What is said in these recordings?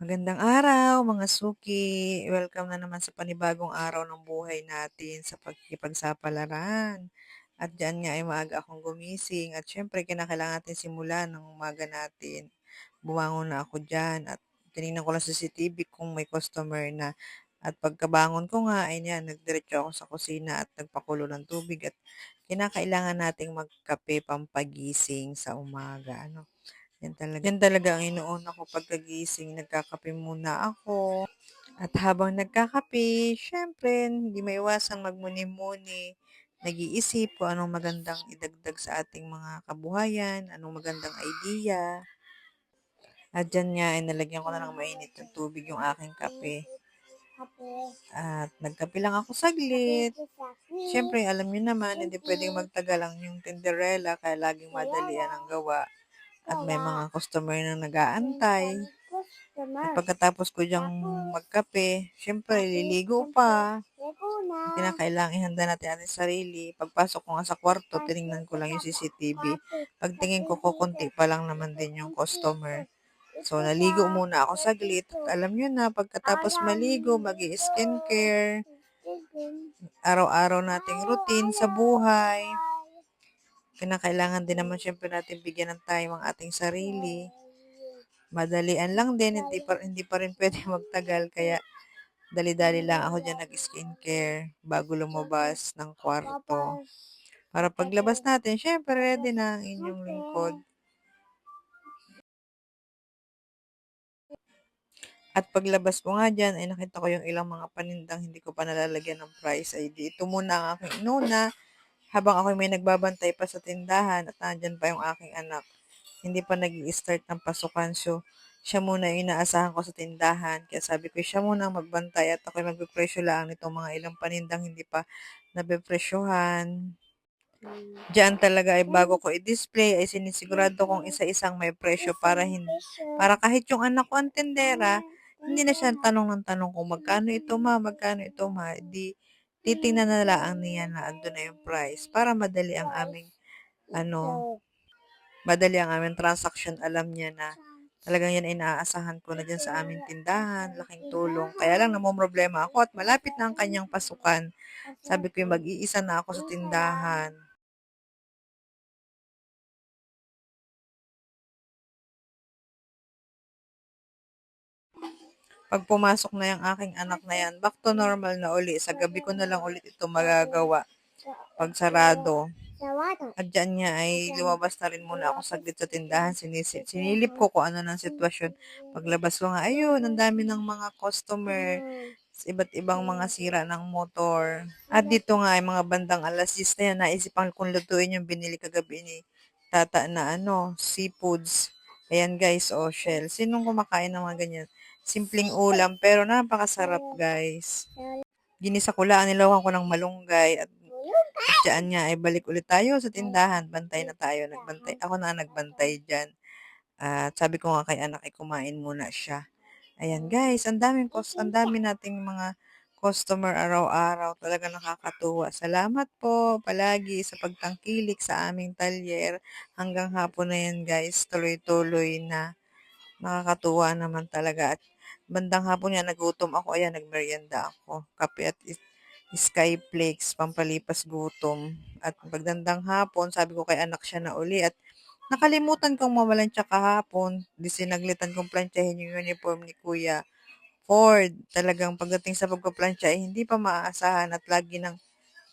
Magandang araw mga suki. Welcome na naman sa panibagong araw ng buhay natin sa pagkikipagsapalaran. At diyan nga ay maaga akong gumising at syempre kinakailangan natin simulan ng umaga natin. Bumangon na ako diyan at tinignan ko lang sa CCTV kung may customer na. At pagkabangon ko nga ay niyan, nagdiretso ako sa kusina at nagpakulo ng tubig at kinakailangan nating magkape pampagising sa umaga. Ano? Yan talaga, yan talaga ang inuuna ko pagkagising. Nagkakape muna ako. At habang nagkakape, syempre, hindi maiwasang magmuni-muni. Nag-iisip ko anong magandang idagdag sa ating mga kabuhayan, anong magandang idea. At dyan nga ay nalagyan ko na ng mainit ng tubig yung aking kape. At nagkape lang ako saglit. Syempre, alam niyo naman, hindi pwedeng magtagal ang yung tinderella kaya laging madalian ang gawa at may mga customer na nag-aantay. At pagkatapos ko diyang magkape, syempre liligo pa. Kinakailangan ihanda natin ating sarili. Pagpasok ko nga sa kwarto, tiningnan ko lang yung CCTV. Pagtingin ko, kukunti pa lang naman din yung customer. So, naligo muna ako saglit. Alam nyo na, pagkatapos maligo, mag skincare araw-araw nating routine sa buhay kinakailangan din naman syempre natin bigyan ng time ang ating sarili. Madalian lang din, hindi pa, hindi pa rin pwede magtagal, kaya dali-dali lang ako dyan nag-skincare bago lumabas ng kwarto. Para paglabas natin, syempre ready na ang inyong lingkod. At paglabas ko nga dyan, ay nakita ko yung ilang mga panindang hindi ko pa nalalagyan ng price ID. Ito muna ang aking inuna habang ako may nagbabantay pa sa tindahan at nandyan pa yung aking anak, hindi pa nag start ng pasukan. So, siya muna inaasahan ko sa tindahan. Kaya sabi ko, siya muna ang magbantay at ako magpipresyo lang nitong mga ilang panindang hindi pa nabepresyohan. Diyan talaga ay bago ko i-display ay sinisigurado kong isa-isang may presyo para hindi para kahit yung anak ko ang tendera, hindi na siya tanong ng tanong kung magkano ito ma, magkano ito ma. Di titingnan na lang niya na ando na yung price para madali ang aming ano, madali ang aming transaction. Alam niya na talagang yan ay naaasahan ko na dyan sa aming tindahan, laking tulong. Kaya lang namang problema ako at malapit na ang kanyang pasukan. Sabi ko yung mag-iisa na ako sa tindahan. Pag pumasok na yung aking anak na yan, back to normal na uli. Sa gabi ko na lang ulit ito magagawa pag sarado. At dyan niya ay lumabas na rin muna ako saglit sa tindahan. Sinisil, sinilip ko kung ano ng sitwasyon. Paglabas ko nga, ayun, ang dami ng mga customer iba't ibang mga sira ng motor. At dito nga ay mga bandang alas 10 na yan, naisipan kong lutuin yung binili kagabi ni tata na ano, seafoods. Ayan guys, oh, shell. Sinong kumakain ng mga ganyan? Simpleng ulam, pero napakasarap guys. Ginisa ko lang, nilawan ko ng malunggay at dyan nga ay balik ulit tayo sa tindahan. Bantay na tayo. Nagbantay. Ako na nagbantay dyan. At sabi ko nga kay anak ay kumain muna siya. Ayan guys, ang daming cost, ang dami nating mga customer araw-araw. Talaga nakakatuwa. Salamat po palagi sa pagtangkilik sa aming talyer. Hanggang hapon na yan guys. Tuloy-tuloy na. Nakakatuwa naman talaga. At bandang hapon yan, nagutom ako. Ayan, nagmerienda ako. Kape at skyflakes, pampalipas gutom. At pagdandang hapon, sabi ko kay anak siya na uli. At nakalimutan kong mawalan siya kahapon. Di sinaglitan kong planchahin yung uniform ni Kuya Ford. Talagang pagdating sa pagpaplansya, eh, hindi pa maaasahan at lagi nang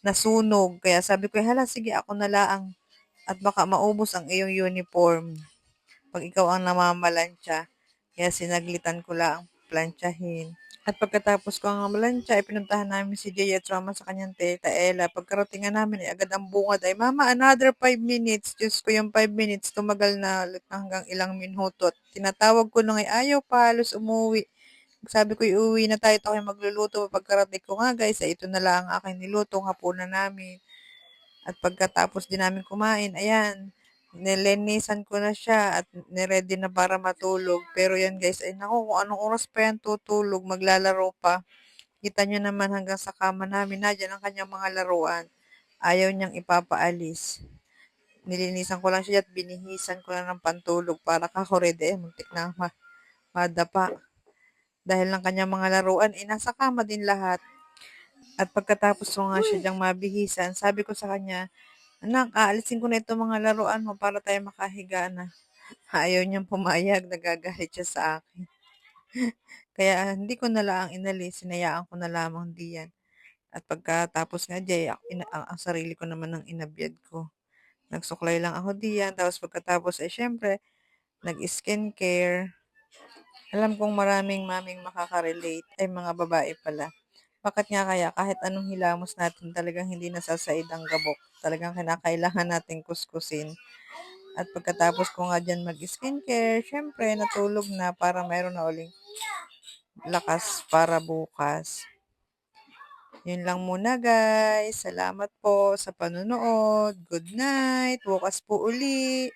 nasunog. Kaya sabi ko, hala, sige, ako na laang. At baka maubos ang iyong uniform pag ikaw ang namamalansya. Kaya sinaglitan ko lang planchahin. At pagkatapos ko ang malansya, ipinuntahan namin si Jay at Rama sa kanyang teta Ella. Pagkarating nga namin, ay agad ang bungad ay, Mama, another 5 minutes. Diyos ko yung 5 minutes, tumagal na hanggang ilang minuto. At tinatawag ko nung ay ayaw pa, halos umuwi. Sabi ko, iuwi na tayo, tayo magluluto. Pagkarating ko nga guys, ay ito na lang ang aking niluto, hapunan namin. At pagkatapos din namin kumain, ayan, nilenisan ko na siya at niready na para matulog. Pero yan guys, ay naku, kung anong oras pa yan tutulog, maglalaro pa. Kita nyo naman hanggang sa kama namin, na dyan ang kanyang mga laruan. Ayaw niyang ipapaalis. Nilinisan ko lang siya at binihisan ko na ng pantulog para kakorede. Eh, muntik na ma madapa. dahil ng kanyang mga laruan, eh, nasa kama din lahat. At pagkatapos ko nga siya diyang mabihisan, sabi ko sa kanya, Anak, aalisin ko na itong mga laruan mo para tayo makahiga na. Ayaw niyang pumayag, nagagalit siya sa akin. Kaya hindi ko na lang inalis, sinayaan ko na lamang diyan. At pagkatapos nga diyan, ina, ang, ang sarili ko naman ng inabyad ko. Nagsuklay lang ako diyan, tapos pagkatapos ay syempre, nag-skincare. Alam kong maraming maming makaka-relate, ay mga babae pala. Bakit nga kaya kahit anong hilamos natin talagang hindi nasasaid ang gabok. Talagang kinakailangan natin kuskusin. At pagkatapos ko nga dyan mag-skincare, syempre natulog na para mayroon na uling lakas para bukas. Yun lang muna guys. Salamat po sa panonood. Good night. Bukas po uli.